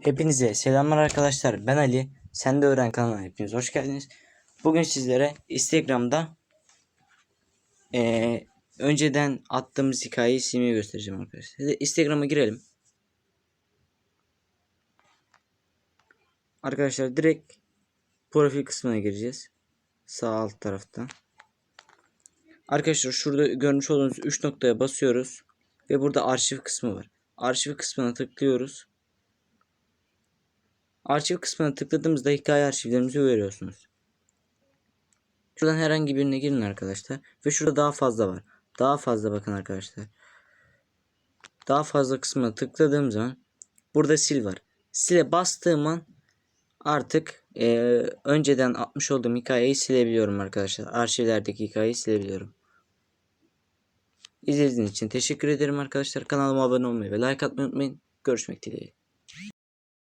Hepinize selamlar arkadaşlar. Ben Ali. Sen de öğren kanalına hepiniz hoş geldiniz. Bugün sizlere Instagram'da eee, önceden attığımız hikayeyi silmeyi göstereceğim arkadaşlar. Instagram'a girelim. Arkadaşlar direkt profil kısmına gireceğiz. Sağ alt tarafta. Arkadaşlar şurada görmüş olduğunuz 3 noktaya basıyoruz. Ve burada arşiv kısmı var. Arşiv kısmına tıklıyoruz. Arşiv kısmına tıkladığımızda hikaye arşivlerimizi görüyorsunuz. Şuradan herhangi birine girin arkadaşlar. Ve şurada daha fazla var. Daha fazla bakın arkadaşlar. Daha fazla kısmına tıkladığım zaman burada sil var. Sile bastığım an artık eee, önceden atmış olduğum hikayeyi silebiliyorum arkadaşlar. Arşivlerdeki hikayeyi silebiliyorum. İzlediğiniz için teşekkür ederim arkadaşlar. Kanalıma abone olmayı ve like atmayı unutmayın. Görüşmek dileğiyle.